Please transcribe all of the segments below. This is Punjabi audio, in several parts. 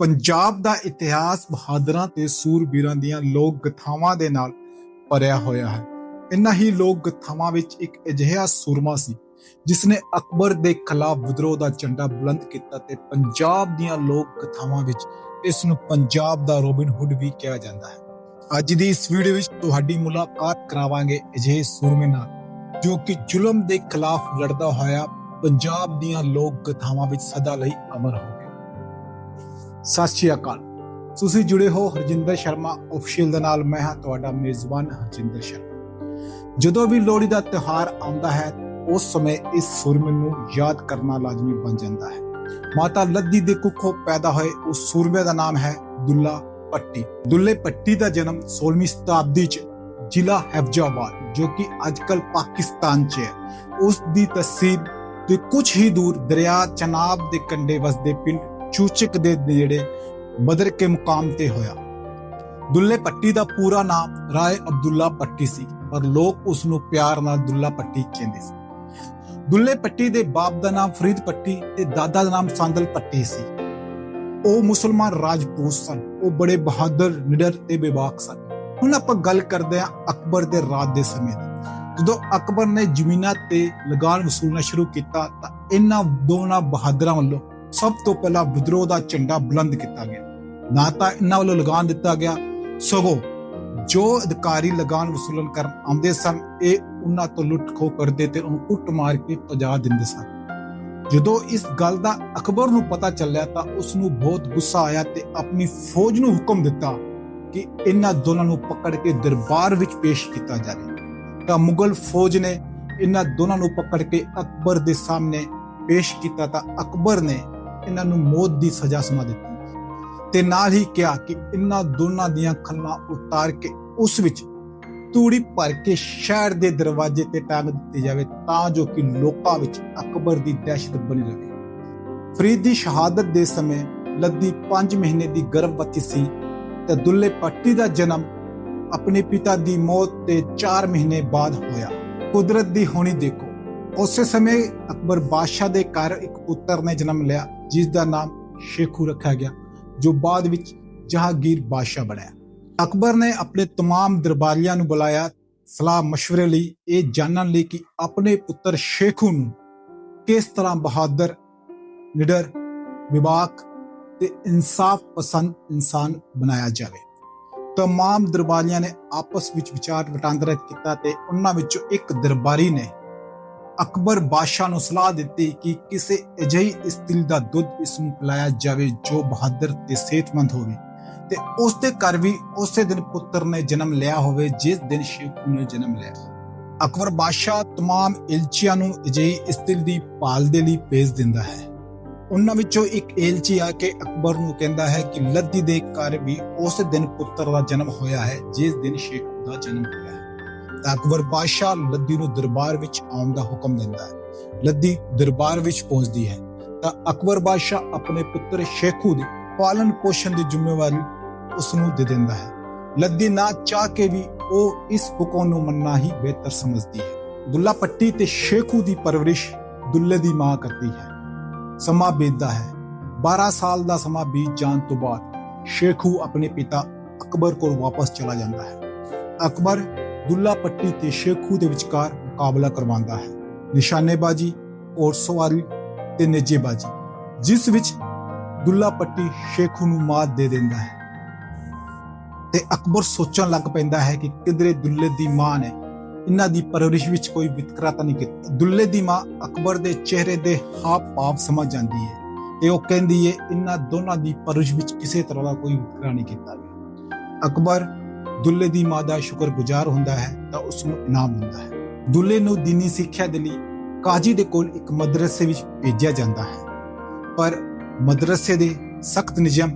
ਪੰਜਾਬ ਦਾ ਇਤਿਹਾਸ ਬਹਾਦਰਾਂ ਤੇ ਸੂਰਬੀਰਾਂ ਦੀਆਂ ਲੋਕ ਗਥਾਵਾਂ ਦੇ ਨਾਲ ਭਰਿਆ ਹੋਇਆ ਹੈ। ਇਨ੍ਹਾਂ ਹੀ ਲੋਕ ਗਥਾਵਾਂ ਵਿੱਚ ਇੱਕ ਅਜਿਹਾ ਸੂਰਮਾ ਸੀ ਜਿਸ ਨੇ ਅਕਬਰ ਦੇ ਖਿਲਾਫ ਵਿਦਰੋਹ ਦਾ ਝੰਡਾ ਬੁਲੰਦ ਕੀਤਾ ਤੇ ਪੰਜਾਬ ਦੀਆਂ ਲੋਕ ਕਥਾਵਾਂ ਵਿੱਚ ਇਸ ਨੂੰ ਪੰਜਾਬ ਦਾ ਰੋਬਿਨ ਹੁੱਡ ਵੀ ਕਿਹਾ ਜਾਂਦਾ ਹੈ। ਅੱਜ ਦੀ ਇਸ ਵੀਡੀਓ ਵਿੱਚ ਤੁਹਾਡੀ ਮੁਲਾਕਾਤ ਕਰਾਵਾਂਗੇ ਅਜਿਹੇ ਸੂਰਮੇ ਨਾਲ, ਜੋ ਕਿ ਜ਼ੁਲਮ ਦੇ ਖਿਲਾਫ ਲੜਦਾ ਹੋਇਆ ਪੰਜਾਬ ਦੀਆਂ ਲੋਕ ਕਥਾਵਾਂ ਵਿੱਚ ਸਦਾ ਲਈ ਅਮਰ ਹੋ ਸਤਿ ਸ਼੍ਰੀ ਅਕਾਲ। ਤੁਸੀਂ ਜੁੜੇ ਹੋ ਹਰਜਿੰਦਰ ਸ਼ਰਮਾ ਅਫੀਸ਼ੀਅਲ ਦੇ ਨਾਲ ਮੈਂ ਹਾਂ ਤੁਹਾਡਾ ਮੇਜ਼ਬਾਨ ਹਰਜਿੰਦਰ ਸ਼ਰਮਾ। ਜਦੋਂ ਵੀ ਲੋਹੜੀ ਦਾ ਤਿਉਹਾਰ ਆਉਂਦਾ ਹੈ, ਉਸ ਸਮੇਂ ਇਸ ਸੂਰਮੇ ਨੂੰ ਯਾਦ ਕਰਨਾ ਲਾਜ਼ਮੀ ਬਣ ਜਾਂਦਾ ਹੈ। ਮਾਤਾ ਲੱਦੀ ਦੇ ਕੁੱਖੋਂ ਪੈਦਾ ਹੋਏ ਉਸ ਸੂਰਮੇ ਦਾ ਨਾਮ ਹੈ ਦੁੱਲਾ ਪੱਟੀ। ਦੁੱਲੇ ਪੱਟੀ ਦਾ ਜਨਮ 16ਵੀਂ ਸ਼ਤਾਬਦੀ 'ਚ ਜ਼ਿਲ੍ਹਾ ਹੈਫਜ਼ਾਬਾਦ, ਜੋ ਕਿ ਅੱਜਕੱਲ ਪਾਕਿਸਤਾਨ 'ਚ ਹੈ। ਉਸ ਦੀ ਤਹਿਸੀਲ ਤੇ ਕੁਝ ਹੀ ਦੂਰ ਦਰਿਆ ਚਨਾਬ ਦੇ ਕੰਢੇ ਵਸਦੇ ਪਿੰਡ ਚੂਚਕ ਦੇ ਨੇੜੇ ਬਦਰ ਕੇ ਮੁਕਾਮ ਤੇ ਹੋਇਆ। ਦੁੱਲੇ ਪੱਟੀ ਦਾ ਪੂਰਾ ਨਾਮ ਰਾਏ ਅਬਦੁੱਲਾ ਪੱਟੀ ਸੀ, ਪਰ ਲੋਕ ਉਸ ਨੂੰ ਪਿਆਰ ਨਾਲ ਦੁੱਲਾ ਪੱਟੀ ਕਹਿੰਦੇ ਸੀ। ਦੁੱਲੇ ਪੱਟੀ ਦੇ ਬਾਪ ਦਾ ਨਾਮ ਫਰੀਦ ਪੱਟੀ ਤੇ ਦਾਦਾ ਦਾ ਨਾਮ ਸੰਦਲ ਪੱਟੀ ਸੀ। ਉਹ ਮੁਸਲਮਾਨ ਰਾਜਪੂਤ ਸਨ, ਉਹ ਬੜੇ ਬਹਾਦਰ, ਨਿਡਰ ਤੇ ਬੇਬਾਕ ਸਨ। ਹੁਣ ਆਪਾਂ ਗੱਲ ਕਰਦੇ ਹਾਂ ਅਕਬਰ ਦੇ ਰਾਜ ਦੇ ਸਮੇਂ ਦੀ। ਜਦੋਂ ਅਕਬਰ ਨੇ ਜ਼ਮੀਨਾਂ ਤੇ ਲਗਾਨ ਵਸੂਲਣਾ ਸ਼ੁਰੂ ਕੀਤਾ ਤਾਂ ਇਹਨਾਂ ਦੋਨਾਂ ਬਹਾਦਰਾਂ ਵੱਲੋਂ ਸਭ ਤੋਂ ਪਹਿਲਾਂ ਵਿਦਰੋਹ ਦਾ ਝੰਡਾ ਬੁਲੰਦ ਕੀਤਾ ਗਿਆ। ਨਾ ਤਾਂ ਇਹਨਾਂ ਵੱਲੋਂ ਲਗਾਨ ਦਿੱਤਾ ਗਿਆ। ਸਗੋਂ ਜੋ ਅਧਿਕਾਰੀ ਲਗਾਨ ਵਸੂਲਣ ਕਰਨ ਆਉਂਦੇ ਸਨ, ਇਹ ਉਹਨਾਂ ਤੋਂ ਲੁੱਟ ਖੋ ਕਰਦੇ ਤੇ ਉਹਨੂੰ ਕੁੱਟ ਮਾਰ ਕੇ ਭਜਾ ਦਿੰਦੇ ਸਨ। ਜਦੋਂ ਇਸ ਗੱਲ ਦਾ ਅਕਬਰ ਨੂੰ ਪਤਾ ਚੱਲਿਆ ਤਾਂ ਉਸ ਨੂੰ ਬਹੁਤ ਗੁੱਸਾ ਆਇਆ ਤੇ ਆਪਣੀ ਫੌਜ ਨੂੰ ਹੁਕਮ ਦਿੱਤਾ ਕਿ ਇਹਨਾਂ ਦੋਨਾਂ ਨੂੰ ਪਕੜ ਕੇ ਦਰਬਾਰ ਵਿੱਚ ਪੇਸ਼ ਕੀਤਾ ਜਾਵੇ। ਤਾਂ ਮੁਗਲ ਫੌਜ ਨੇ ਇਹਨਾਂ ਦੋਨਾਂ ਨੂੰ ਪਕੜ ਕੇ ਅਕਬਰ ਦੇ ਸਾਹਮਣੇ ਪੇਸ਼ ਕੀਤਾ ਤਾਂ ਅਕਬਰ ਨੇ ਇਹਨਾਂ ਨੂੰ ਮੌਤ ਦੀ ਸਜ਼ਾ ਸੁਣਾ ਦਿੱਤੀ। ਤੇ ਨਾਲ ਹੀ ਕਿਹਾ ਕਿ ਇਹਨਾਂ ਦੋਨਾਂ ਦੀਆਂ ਖੱਲਾਂ ਉਤਾਰ ਕੇ ਉਸ ਵਿੱਚ ਤੂੜੀ ਭਰ ਕੇ ਸ਼ਹਿਰ ਦੇ ਦਰਵਾਜ਼ੇ ਤੇ ਟੰਗ ਦਿੱਤੀ ਜਾਵੇ ਤਾਂ ਜੋ ਕਿ ਲੋਕਾਂ ਵਿੱਚ ਅਕਬਰ ਦੀ ਦਹਿਸ਼ਤ ਬਣੀ ਰਹੇ। ਫਰੀਦ ਦੀ ਸ਼ਹਾਦਤ ਦੇ ਸਮੇਂ ਲੱਦੀ 5 ਮਹੀਨੇ ਦੀ ਗਰਭਵਤੀ ਸੀ ਤੇ ਦੁੱਲੇ ਪੱਟੀ ਦਾ ਜਨਮ ਆਪਣੇ ਪਿਤਾ ਦੀ ਮੌਤ ਤੇ 4 ਮਹੀਨੇ ਬਾਅਦ ਹੋਇਆ। ਕੁਦਰਤ ਦੀ ਹੋਣੀ ਦੇਖੋ। ਉਸੇ ਸਮੇਂ ਅਕਬਰ ਬਾਦਸ਼ਾਹ ਦੇ ਘਰ ਇੱਕ ਪੁੱਤਰ ਨੇ ਜਨਮ ਲਿਆ। ਜਿਸ ਦਾ ਨਾਮ ਸ਼ੇਖੂ ਰੱਖਿਆ ਗਿਆ, ਜੋ ਬਾਅਦ ਵਿੱਚ ਜਹਾਂਗੀਰ ਬਾਦਸ਼ਾਹ ਬਣਿਆ। ਅਕਬਰ ਨੇ ਆਪਣੇ तमाम ਦਰਬਾਰੀਆਂ ਨੂੰ ਬੁਲਾਇਆ, ਸਲਾਹ مشਵਰੇ ਲਈ, ਇਹ ਜਾਣਨ ਲਈ ਕਿ ਆਪਣੇ ਪੁੱਤਰ ਸ਼ੇਖੂ ਨੂੰ ਕਿਸ ਤਰ੍ਹਾਂ ਬਹਾਦਰ, ਨਿਡਰ, ਵਿਵਾਕ ਤੇ ਇਨਸਾਫ ਪਸੰਦ ਇਨਸਾਨ ਬਣਾਇਆ ਜਾਵੇ। तमाम ਦਰਬਾਰੀਆਂ ਨੇ ਆਪਸ ਵਿੱਚ ਵਿਚਾਰ ਵਟਾਂਦਰਾ ਕੀਤਾ ਤੇ ਉਹਨਾਂ ਵਿੱਚੋਂ ਇੱਕ ਦਰਬਾਰੀ ਨੇ ਅਕਬਰ ਬਾਦਸ਼ਾਹ ਨੂੰ ਸਲਾਹ ਦਿੱਤੀ ਕਿ ਕਿਸੇ ਅਜਿਹੀ ਇਸਤਰੀ ਦਾ ਦੁੱਧ ਇਸ ਨੂੰ ਪਿਲਾਇਆ ਜਾਵੇ ਜੋ ਬਹਾਦਰ ਤੇ ਸਿਹਤਮੰਦ ਹੋਵੇ ਤੇ ਉਸ ਦੇ ਘਰ ਵੀ ਉਸੇ ਦਿਨ ਪੁੱਤਰ ਨੇ ਜਨਮ ਲਿਆ ਹੋਵੇ ਜਿਸ ਦਿਨ ਸ਼ੇਖੂ ਨੇ ਜਨਮ ਲਿਆ ਅਕਬਰ ਬਾਦਸ਼ਾਹ तमाम ਇਲਚੀਆਂ ਨੂੰ ਅਜਿਹੀ ਇਸਤਰੀ ਦੀ ਭਾਲ ਦੇ ਲਈ ਭੇਜ ਦਿੰਦਾ ਹੈ ਉਹਨਾਂ ਵਿੱਚੋਂ ਇੱਕ ਏਲਚੀ ਆ ਕੇ ਅਕਬਰ ਨੂੰ ਕਹਿੰਦਾ ਹੈ ਕਿ ਲੱਦੀ ਦੇ ਘਰ ਵੀ ਉਸੇ ਦਿਨ ਪੁੱਤਰ ਦਾ ਜਨਮ ਹੋਇਆ ਹੈ ਜਿਸ ਦਿਨ ਸ਼ੇਖੂ ਦਾ ਜਨਮ ਹੋਇਆ ਹੈ ਤਾਂ ਅਕਬਰ ਬਾਦਸ਼ਾਹ ਲੱਦੀ ਨੂੰ ਦਰਬਾਰ ਵਿੱਚ ਆਉਣ ਦਾ ਹੁਕਮ ਦਿੰਦਾ ਹੈ। ਲੱਦੀ ਦਰਬਾਰ ਵਿੱਚ ਪਹੁੰਚਦੀ ਹੈ ਤਾਂ ਅਕਬਰ ਬਾਦਸ਼ਾਹ ਆਪਣੇ ਪੁੱਤਰ ਸ਼ੇਖੂ ਦੀ ਪਾਲਣ ਪੋਸ਼ਣ ਦੀ ਜ਼ਿੰਮੇਵਾਰੀ ਉਸ ਨੂੰ ਦੇ ਦਿੰਦਾ ਹੈ। ਲੱਦੀ ਨਾ ਚਾਹ ਕੇ ਵੀ ਉਹ ਇਸ ਹੁਕਮ ਨੂੰ ਮੰਨਣਾ ਹੀ ਬਿਹਤਰ ਸਮਝਦੀ ਹੈ। ਦੁੱਲਾ ਪੱਟੀ ਤੇ ਸ਼ੇਖੂ ਦੀ ਪਰਵਰਿਸ਼ ਦੁੱਲੇ ਦੀ ਮਾਂ ਕਰਦੀ ਹੈ। ਸਮਾਂ ਬੀਤਦਾ ਹੈ। 12 ਸਾਲ ਦਾ ਸਮਾਂ ਬੀਤ ਜਾਣ ਤੋਂ ਬਾਅਦ ਸ਼ੇਖੂ ਆਪਣੇ ਪਿਤਾ ਅਕਬਰ ਕੋਲ ਵਾਪਸ ਚਲਾ ਜਾਂਦਾ ਹੈ। ਅਕਬਰ ਦੁੱਲਾ ਪੱਟੀ ਤੇ ਸ਼ੇਖੂ ਦੇ ਵਿਚਕਾਰ ਮੁਕਾਬਲਾ ਕਰਵਾਉਂਦਾ ਹੈ। ਨਿਸ਼ਾਨੇਬਾਜ਼ੀ ਘੋੜਸਵਾਰੀ ਤੇ ਨੇਜੇਬਾਜ਼ੀ, ਜਿਸ ਵਿੱਚ ਦੁੱਲਾ ਪੱਟੀ ਸ਼ੇਖੂ ਨੂੰ ਮਾਤ ਦੇ ਦਿੰਦਾ ਹੈ। ਤੇ ਅਕਬਰ ਸੋਚਣ ਲੱਗ ਪੈਂਦਾ ਹੈ ਕਿ ਕਿਧਰੇ ਦੁੱਲੇ ਦੀ ਮਾਂ ਨੇ ਇਹਨਾਂ ਦੀ ਪਰਵਰਿਸ਼ ਵਿੱਚ ਕੋਈ ਵਿਤਕਰਾ ਤਾਂ ਨਹੀਂ ਕੀਤਾ। ਦੁੱਲੇ ਦੀ ਮਾਂ ਅਕਬਰ ਦੇ ਚਿਹਰੇ ਦੇ ਹਾਵ ਭਾਵ ਸਮਝ ਜਾਂਦੀ ਹੈ ਤੇ ਉਹ ਕਹਿੰਦੀ ਹੈ, ਇਹਨਾਂ ਦੋਨਾਂ ਦੀ ਪਰਵਰਿਸ਼ ਵਿੱਚ ਕਿਸੇ ਤਰ੍ਹਾਂ ਦਾ ਕੋਈ ਵਿਤਕਰਾ ਨਹੀਂ ਕੀਤਾ ਗਿਆ। ਅਕਬਰ ਦੁੱਲੇ ਦੀ ਮਾਂ ਦਾ ਸ਼ੁਕਰਗੁਜ਼ਾਰ ਹੁੰਦਾ ਹੈ ਤਾਂ ਉਸ ਨੂੰ ਇਨਾਮ ਦਿੰਦਾ ਹੈ। ਦੁੱਲੇ ਨੂੰ ਦੀਨੀ ਸਿੱਖਿਆ ਦੇ ਲਈ ਕਾਜੀ ਦੇ ਕੋਲ ਇੱਕ ਮਦਰਸੇ ਵਿੱਚ ਭੇਜਿਆ ਜਾਂਦਾ ਹੈ। ਪਰ ਮਦਰਸੇ ਦੇ ਸਖਤ ਨਿਯਮ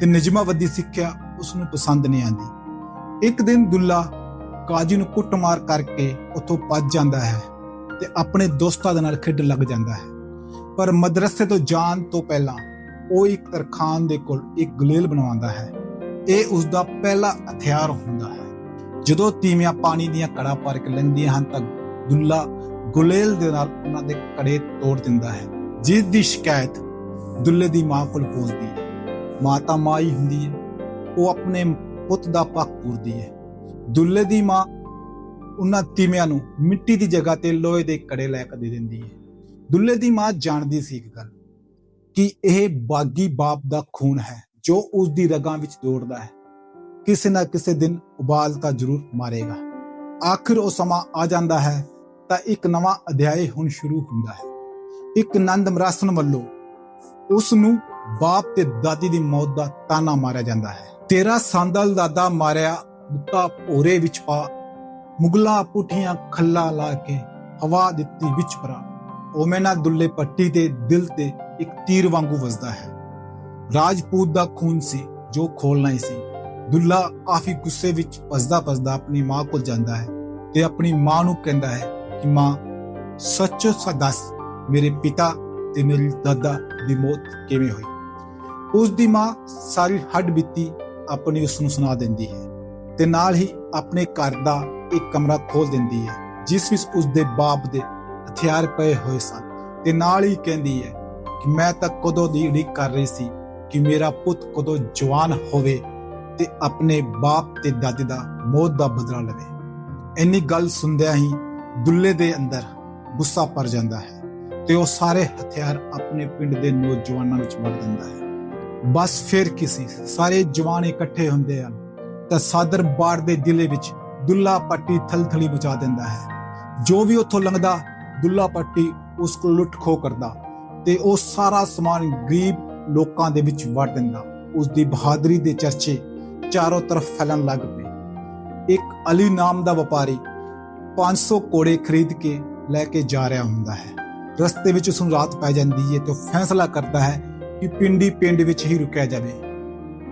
ਤੇ ਨਿਯਮਾਵਦੀ ਸਿੱਖਿਆ ਉਸ ਨੂੰ ਪਸੰਦ ਨਹੀਂ ਆਂਦੀ ਇੱਕ ਦਿਨ ਦੁੱਲਾ ਕਾਜੀ ਨੂੰ ਕੁੱਟਮਾਰ ਕਰਕੇ ਉੱਥੋਂ ਭੱਜ ਜਾਂਦਾ ਹੈ ਤੇ ਆਪਣੇ ਦੋਸਤਾਂ ਦੇ ਨਾਲ ਖੇਡਣ ਲੱਗ ਜਾਂਦਾ ਹੈ। ਪਰ ਮਦਰਸੇ ਤੋਂ ਜਾਣ ਤੋਂ ਪਹਿਲਾਂ ਉਹ ਇੱਕ ਤਰਖਾਨ ਦੇ ਕੋਲ ਇੱਕ ਗੁਲੇਲ ਬਣਵਾਉਂਦਾ ਹੈ। ਇਹ ਉਸ ਦਾ ਪਹਿਲਾ ਹਥਿਆਰ ਹੁੰਦਾ ਹੈ। ਜਦੋਂ ਤੀਵੀਆਂ ਪਾਣੀ ਦੀਆਂ ਕੜਾ ਭਰ ਕੇ ਲੈਂਦੀਆਂ ਹਨ ਤਾਂ ਦੁੱਲਾ ਗੁਲੇਲ ਦੇ ਨਾਲ ਉਹਨਾਂ ਦੇ ਕੜੇ ਤੋੜ ਦਿੰਦਾ ਹੈ, ਜਿਸ ਦੀ ਸ਼ਿਕਾਇਤ ਦੁੱਲੇ ਦੀ ਮਾਂ ਕੋਲ ਪਹੁੰਚਦੀ ਹੈ। ਮਾਤਾ ਮਾਂ ਹੀ ਹੁੰਦੀ ਹੈ, ਉਹ ਆਪਣੇ ਪੁੱਤ ਦਾ ਪੱਖ ਪੂਰਦੀ ਹੈ। ਦੁੱਲੇ ਦੀ ਮਾਂ ਉਹਨਾਂ ਤੀਵਿਆਂ ਨੂੰ ਮਿੱਟੀ ਦੀ ਜਗ੍ਹਾ ਤੇ ਲੋਹੇ ਦੇ ਕੜੇ ਲੈ ਕੇ ਦੇ ਦਿੰਦੀ ਹੈ। ਦੁੱਲੇ ਦੀ ਮਾਂ ਜਾਣਦੀ ਸੀ ਇੱਕ ਗੱਲ, ਕਿ ਇਹ ਬਾਗੀ ਬਾਪ ਦਾ ਖੂਨ ਹੈ। ਜੋ ਉਸ ਦੀ ਰਗਾਂ ਵਿੱਚ ਦੌੜਦਾ ਹੈ, ਕਿਸੇ ਨਾ ਕਿਸੇ ਦਿਨ ਉਬਾਲ ਤਾਂ ਜ਼ਰੂਰ ਮਾਰੇਗਾ। ਆਖਿਰ ਉਹ ਸਮਾਂ ਆ ਜਾਂਦਾ ਹੈ, ਤਾਂ ਇੱਕ ਨਵਾਂ ਅਧਿਆਇ ਹੁਣ ਸ਼ੁਰੂ ਹੁੰਦਾ ਹੈ। ਇੱਕ ਨੰਦ ਮਰਾਸਨ ਵੱਲੋਂ ਉਸ ਨੂੰ ਬਾਪ ਤੇ ਦਾਦੀ ਦੀ ਮੌਤ ਦਾ ਤਾਨਾ ਮਾਰਿਆ ਜਾਂਦਾ ਹੈ। ਤੇਰਾ ਸੰਦਲ ਦਾਦਾ ਮਾਰਿਆ ਬੁੱਤਾ ਭੋਰੇ ਵਿੱਚ ਪਾ, ਮੁਗਲਾ ਪੁੱਠੀਆਂ ਖੱਲਾ ਲਾ ਕੇ ਹਵਾ ਦਿੱਤੀ ਵਿੱਚ ਭਰਾ। ਉਹ ਮੈਨਾ ਦੁੱਲੇ ਪੱਟੀ ਦੇ ਦਿਲ ਤੇ ਇੱਕ ਤੀਰ ਵਾਂਗੂ ਵੱਜਦਾ ਹੈ। ਰਾਜਪੂਤ ਦਾ ਖੂਨ ਸੀ, ਜੋ ਖੋਲਣਾ ਹੀ ਸੀ। ਦੁੱਲਾ ਕਾਫੀ ਗੁੱਸੇ ਵਿੱਚ ਭੱਜਦਾ ਭੱਜਦਾ ਆਪਣੀ ਮਾਂ ਕੋਲ ਜਾਂਦਾ ਹੈ ਤੇ ਆਪਣੀ ਮਾਂ ਨੂੰ ਕਹਿੰਦਾ ਹੈ ਕਿ, ਮਾਂ, ਸੱਚੋ ਸੱਚ ਦੱਸ, ਮੇਰੇ ਪਿਤਾ ਤੇ ਮੇਰੀ ਦਾਦਾ ਦੀ ਮੌਤ ਕਿਵੇਂ ਹੋਈ? ਉਸ ਦੀ ਮਾਂ ਸਾਰੀ ਹੱਡ ਬੀਤੀ ਆਪਣੀ ਉਸ ਨੂੰ ਸੁਣਾ ਦਿੰਦੀ ਹੈ ਤੇ ਨਾਲ ਹੀ ਆਪਣੇ ਘਰ ਦਾ ਇੱਕ ਕਮਰਾ ਖੋਲ ਦਿੰਦੀ ਹੈ, ਜਿਸ ਵਿੱਚ ਉਸ ਦੇ ਬਾਪ ਦੇ ਹਥਿਆਰ ਪਏ ਹੋਏ ਸਨ ਤੇ ਨਾਲ ਹੀ ਕਹਿੰਦੀ ਹੈ ਕਿ, ਮੈਂ ਤਾਂ ਕਦੋਂ ਦੀ ਉਡੀਕ ਕਰ ਰਹੀ ਸੀ ਕਿ ਮੇਰਾ ਪੁੱਤ ਕਦੋਂ ਜਵਾਨ ਹੋਵੇ ਤੇ ਆਪਣੇ ਬਾਪ ਤੇ ਦਾਦੀ ਦਾ ਮੌਤ ਦਾ ਬਦਲਾ ਲਵੇ। ਇੰਨੀ ਗੱਲ ਸੁਣਦਿਆਂ ਹੀ ਦੁੱਲੇ ਦੇ ਅੰਦਰ ਗੁੱਸਾ ਭਰ ਜਾਂਦਾ ਹੈ ਤੇ ਉਹ ਸਾਰੇ ਹਥਿਆਰ ਆਪਣੇ ਪਿੰਡ ਦੇ ਨੌਜਵਾਨਾਂ ਵਿੱਚ ਵੜ ਦਿੰਦਾ ਹੈ। ਬਸ ਫਿਰ ਕਿਸੇ ਸਾਰੇ ਜਵਾਨ ਇਕੱਠੇ ਹੁੰਦੇ ਹਨ ਤਾਂ ਸਾਦਰ ਬਾੜ ਦੇ ਜ਼ਿਲ੍ਹੇ ਵਿੱਚ ਦੁੱਲਾ ਪੱਟੀ ਥਲਥਲੀ ਮਚਾ ਦਿੰਦਾ ਹੈ। ਜੋ ਵੀ ਉੱਥੋਂ ਲੰਘਦਾ, ਦੁੱਲਾ ਪੱਟੀ ਉਸ ਕੋਲ ਲੁੱਟ ਖੋ ਕਰਦਾ ਤੇ ਉਹ ਸਾਰਾ ਸਮਾਨ ਗਰੀਬ ਲੋਕਾਂ ਦੇ ਵਿੱਚ ਵੜ ਦਿੰਦਾ। ਉਸ ਦੀ ਬਹਾਦਰੀ ਦੇ ਚਰਚੇ ਚਾਰੋਂ ਤਰਫ ਫੈਲਣ ਲੱਗ ਪਏ। ਇੱਕ ਅਲੀ ਨਾਮ ਦਾ ਵਪਾਰੀ 500 ਕੋੜੇ ਖਰੀਦ ਕੇ ਲੈ ਕੇ ਜਾ ਰਿਹਾ ਹੁੰਦਾ ਹੈ। ਰਸਤੇ ਵਿੱਚ ਉਸ ਨੂੰ ਰਾਤ ਪੈ ਜਾਂਦੀ ਹੈ ਤੇ ਉਹ ਫੈਸਲਾ ਕਰਦਾ ਹੈ ਕਿ ਪਿੰਡੀ ਪਿੰਡ ਵਿੱਚ ਹੀ ਰੁਕਿਆ ਜਾਵੇ।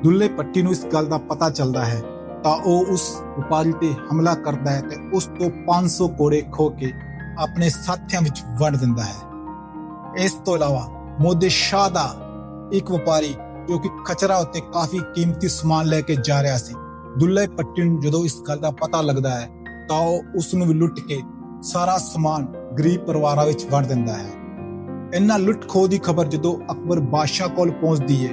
ਦੁੱਲੇ ਪੱਟੀ ਨੂੰ ਇਸ ਗੱਲ ਦਾ ਪਤਾ ਚੱਲਦਾ ਹੈ ਤਾਂ ਉਹ ਉਸ ਵਪਾਰੀ ਤੇ ਹਮਲਾ ਕਰਦਾ ਹੈ ਤੇ ਉਸ ਤੋਂ 500 ਕੋੜੇ ਖੋ ਕੇ ਆਪਣੇ ਸਾਥੀਆਂ ਵਿੱਚ ਵੰਡ ਦਿੰਦਾ ਹੈ। ਇਸ ਤੋਂ ਇਲਾਵਾ ਮੋਦੇ ਸ਼ਾਹ ਦਾ ਇੱਕ ਵਪਾਰੀ ਜੋ ਕਿ ਖਚਰਾ ਉੱਤੇ ਕਾਫੀ ਕੀਮਤੀ ਸਮਾਨ ਲੈ ਕੇ ਜਾ ਰਿਹਾ ਸੀ। ਦੁੱਲੇ ਪੱਟੀ ਨੂੰ ਜਦੋਂ ਇਸ ਗੱਲ ਦਾ ਪਤਾ ਲੱਗਦਾ ਹੈ, ਤਾਂ ਉਹ ਉਸ ਨੂੰ ਵੀ ਲੁੱਟ ਕੇ ਸਾਰਾ ਸਮਾਨ ਗਰੀਬ ਪਰਿਵਾਰਾਂ ਵਿੱਚ ਵੰਡ ਦਿੰਦਾ ਹੈ। ਇਹਨਾਂ ਲੁੱਟ ਖੋਹ ਦੀ ਖਬਰ ਜਦੋਂ ਅਕਬਰ ਬਾਦਸ਼ਾਹ ਕੋਲ ਪਹੁੰਚਦੀ ਹੈ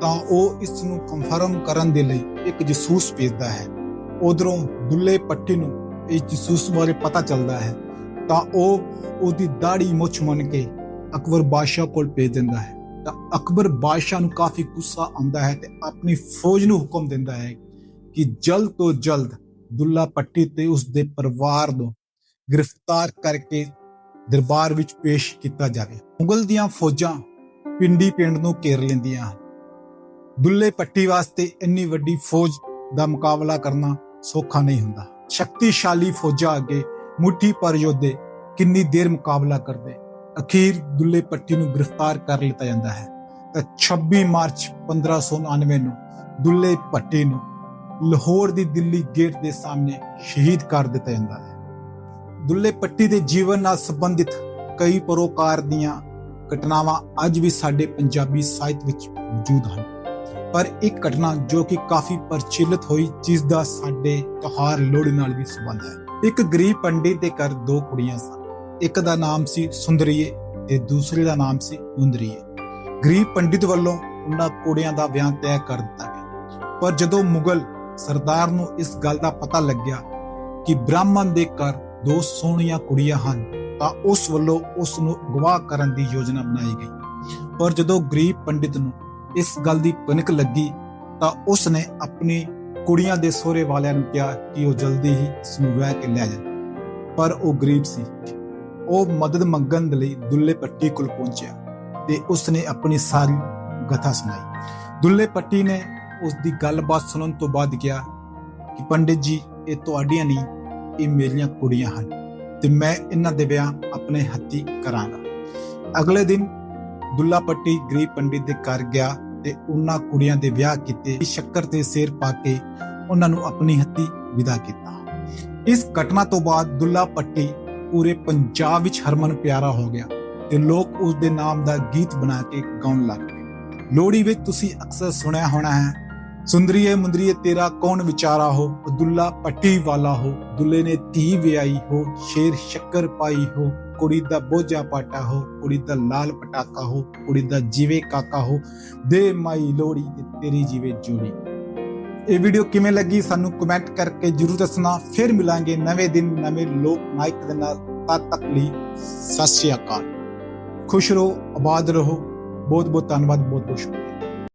ਤਾਂ ਉਹ ਇਸ ਨੂੰ ਕੰਫਰਮ ਕਰਨ ਦੇ ਲਈ ਇੱਕ ਜਸੂਸ ਭੇਜਦਾ ਹੈ। ਉਧਰੋਂ ਦੁੱਲੇ ਪੱਟੀ ਨੂੰ ਇਸ ਜਸੂਸ ਬਾਰੇ ਪਤਾ ਚੱਲਦਾ ਹੈ, ਤਾਂ ਉਹ ਉਹਦੀ ਦਾੜੀ ਮੁੱਛ ਮੰਨ ਕੇ ਅਕਬਰ ਬਾਦਸ਼ਾਹ ਕੋਲ ਭੇਜ ਦਿੰਦਾ ਹੈ। ਤਾਂ ਅਕਬਰ ਬਾਦਸ਼ਾਹ ਨੂੰ ਕਾਫੀ ਗੁੱਸਾ ਆਉਂਦਾ ਹੈ ਤੇ ਆਪਣੀ ਫੌਜ ਨੂੰ ਹੁਕਮ ਦਿੰਦਾ ਹੈ ਕਿ ਜਲਦ ਤੋਂ ਜਲਦ ਦੁੱਲਾ ਪੱਟੀ ਤੇ ਉਸ ਦੇ ਪਰਿਵਾਰ ਨੂੰ ਗ੍ਰਿਫਤਾਰ ਕਰਕੇ ਦਰਬਾਰ ਵਿੱਚ ਪੇਸ਼ ਕੀਤਾ ਜਾਵੇ। ਮੁਗਲ ਦੀਆਂ ਫੌਜਾਂ ਪਿੰਡੀ ਪਿੰਡ ਨੂੰ ਘੇਰ ਲੈਂਦੀਆਂ ਹਨ। ਦੁੱਲੇ ਪੱਟੀ ਵਾਸਤੇ ਇੰਨੀ ਵੱਡੀ ਫੌਜ ਦਾ ਮੁਕਾਬਲਾ ਕਰਨਾ ਸੌਖਾ ਨਹੀਂ ਹੁੰਦਾ। ਸ਼ਕਤੀਸ਼ਾਲੀ ਫੌਜਾਂ ਅੱਗੇ ਮੁੱਠੀ ਪਰ ਯੋਧੇ ਕਿੰਨੀ ਦੇਰ ਮੁਕਾਬਲਾ ਕਰਦੇ। ਅਖੀਰ ਦੁੱਲੇ ਪੱਟੀ ਨੂੰ ਗ੍ਰਿਫਤਾਰ ਕਰ ਲਿੱਤਾ ਜਾਂਦਾ ਹੈ। ਤਾਂ 26 ਮਾਰਚ 1599 ਨੂੰ ਦੁੱਲੇ ਪੱਟੀ ਨੂੰ ਲਾਹੌਰ ਦੀ ਦਿੱਲੀ ਗੇਟ ਦੇ ਸਾਹਮਣੇ ਸ਼ਹੀਦ ਕਰ ਦਿੱਤਾ ਜਾਂਦਾ ਹੈ। ਦੁੱਲੇ ਪੱਟੀ ਦੇ ਜੀਵਨ ਨਾਲ ਸੰਬੰਧਿਤ ਕਈ ਪਰੋਕਾਰ ਦੀਆਂ ਘਟਨਾਵਾਂ ਅੱਜ ਵੀ ਸਾਡੇ ਪੰਜਾਬੀ ਸਾਹਿਤ ਵਿੱਚ ਮੌਜੂਦ ਹਨ। ਪਰ ਇੱਕ ਘਟਨਾ ਜੋ ਕਿ ਕਾਫੀ ਪ੍ਰਚਲਿਤ ਹੋਈ, ਜਿਸ ਦਾ ਸਾਡੇ ਤਿਉਹਾਰ ਲੋਹੜੀ ਨਾਲ ਵੀ ਸੰਬੰਧ ਹੈ। ਇੱਕ ਗਰੀਬ ਪੰਡਿਤ ਦੇ ਘਰ ਦੋ ਕੁੜੀਆਂ ਸਨ। ਇੱਕ ਦਾ ਨਾਮ ਸੀ ਸੁੰਦਰੀਏ ਤੇ ਦੂਸਰੇ ਦਾ ਨਾਮ ਸੀ ਮੁੰਦਰੀਏ। ਗਰੀਬ ਪੰਡਿਤ ਵੱਲੋਂ ਉਹਨਾਂ ਕੁੜੀਆਂ ਦਾ ਵਿਆਹ ਤੈਅ ਕਰ ਦਿੱਤਾ ਗਿਆ। ਪਰ ਜਦੋਂ ਮੁਗਲ ਸਰਦਾਰ ਨੂੰ ਇਸ ਗੱਲ ਦਾ ਪਤਾ ਲੱਗਿਆ ਕਿ ਬ੍ਰਾਹਮਣ ਦੇ ਘਰ ਦੋ ਸੋਹਣੀਆਂ ਕੁੜੀਆਂ ਹਨ, ਤਾਂ ਉਸ ਵੱਲੋਂ ਉਸ ਨੂੰ ਅਗਵਾ ਕਰਨ ਦੀ ਯੋਜਨਾ ਬਣਾਈ ਗਈ। ਪਰ ਜਦੋਂ ਗਰੀਬ ਪੰਡਿਤ ਨੂੰ ਇਸ ਗੱਲ ਦੀ ਪਨਕ ਲੱਗੀ, ਤਾਂ ਉਸ ਨੇ ਆਪਣੀ ਕੁੜੀਆਂ ਦੇ ਸਹੁਰੇ ਵਾਲਿਆਂ ਨੂੰ ਕਿਹਾ ਕਿ ਉਹ ਜਲਦੀ ਹੀ ਇਸ ਨੂੰ ਵਿਆਹ ਕੇ ਲੈ ਜਾਣ। ਪਰ ਉਹ ਗਰੀਬ ਸੀ। ਉਹ ਮਦਦ ਮੰਗਣ ਦੇ ਲਈ ਦੁੱਲੇ ਪੱਟੀ ਕੋਲ ਪਹੁੰਚਿਆ ਤੇ ਉਸ ਨੇ ਆਪਣੀ ਸਾਰੀ ਕਥਾ ਸੁਣਾਈ। ਦੁੱਲੇ ਪੱਟੀ ਨੇ ਉਸ ਦੀ ਗੱਲਬਾਤ ਸੁਣਨ ਤੋਂ ਬਾਅਦ ਕਿਹਾ ਕਿ ਪੰਡਿਤ ਜੀ, ਇਹ ਤੁਹਾਡੀਆਂ ਨਹੀਂ, ਇਹ ਮੇਰੀਆਂ ਕੁੜੀਆਂ ਹਨ ਤੇ ਮੈਂ ਇਹਨਾਂ ਦੇ ਵਿਆਹ ਆਪਣੇ ਹੱਥੀ ਕਰਾਂਗਾ। ਅਗਲੇ ਦਿਨ ਦੁੱਲਾ ਪੱਟੀ ਗਰੀਬ ਪੰਡਿਤ ਦੇ ਘਰ ਗਿਆ ਤੇ ਉਹਨਾਂ ਕੁੜੀਆਂ ਦੇ ਵਿਆਹ ਕੀਤੇ। ਸ਼ੱਕਰ ਤੇ ਸੇਰ ਪਾ ਕੇ ਉਹਨਾਂ ਨੂੰ ਆਪਣੀ ਹੱਥੀ ਵਿਦਾ ਕੀਤਾ। ਇਸ ਘਟਨਾ ਤੋਂ ਬਾਅਦ ਦੁੱਲਾ ਪੱਟੀ ਪੂਰੇ ਪੰਜਾਬ ਵਿੱਚ ਹਰਮਨ ਪਿਆਰਾ ਹੋ ਗਿਆ ਤੇ ਲੋਕ ਉਸ ਦੇ ਨਾਮ ਦਾ ਗੀਤ ਬਣਾ ਕੇ ਗਾਉਣ ਲੱਗ ਪਏ। ਲੋਹੜੀ ਵਿੱਚ ਤੁਸੀਂ ਅਕਸਰ ਸੁਣਿਆ ਹੋਣਾ ਹੈ, ਸੁੰਦਰੀਏ ਮੁੰਦਰੀਏ, ਤੇਰਾ ਕੌਣ ਵਿਚਾਰਾ ਹੋ? ਦੁੱਲਾ ਪੱਟੀ ਵਾਲਾ ਹੋ। ਦੁੱਲੇ ਨੇ ਧੀ ਵਿਆਈ ਹੋ, ਸ਼ੇਰ ਸ਼ੱਕਰ ਪਾਈ ਹੋ। ਕੁੜੀ ਦਾ ਬੋਝਾ ਪਾਟਾ ਹੋ, ਕੁੜੀ ਦਾ ਲਾਲ ਪਟਾਕਾ ਹੋ, ਕੁੜੀ ਦਾ ਜੀਵੇ ਕਾਕਾ ਹੋ। ਦੇ ਮਾਈ ਲੋੜੀ ਤੇਰੀ ਜੀਵੇ ਜੋੜੀ ਇਹ ਵੀਡੀਓ ਕਿਵੇਂ ਲੱਗੀ ਸਾਨੂੰ ਕਮੈਂਟ ਕਰਕੇ ਜਰੂਰ ਦੱਸਣਾ। ਫਿਰ ਮਿਲਾਂਗੇ ਨਵੇਂ ਦਿਨ, ਨਵੇਂ ਲੋਕ ਨਾਇਕ ਦੇ ਨਾਲ। ਤਦ ਤੱਕ ਲਈ ਸਤਿ ਸ਼੍ਰੀ ਅਕਾਲ। ਖੁਸ਼ ਰਹੋ, ਆਬਾਦ ਰਹੋ। ਬਹੁਤ ਬਹੁਤ ਧੰਨਵਾਦ ਬਹੁਤ ਬਹੁਤ ਸ਼ੁਕਰੀਆ।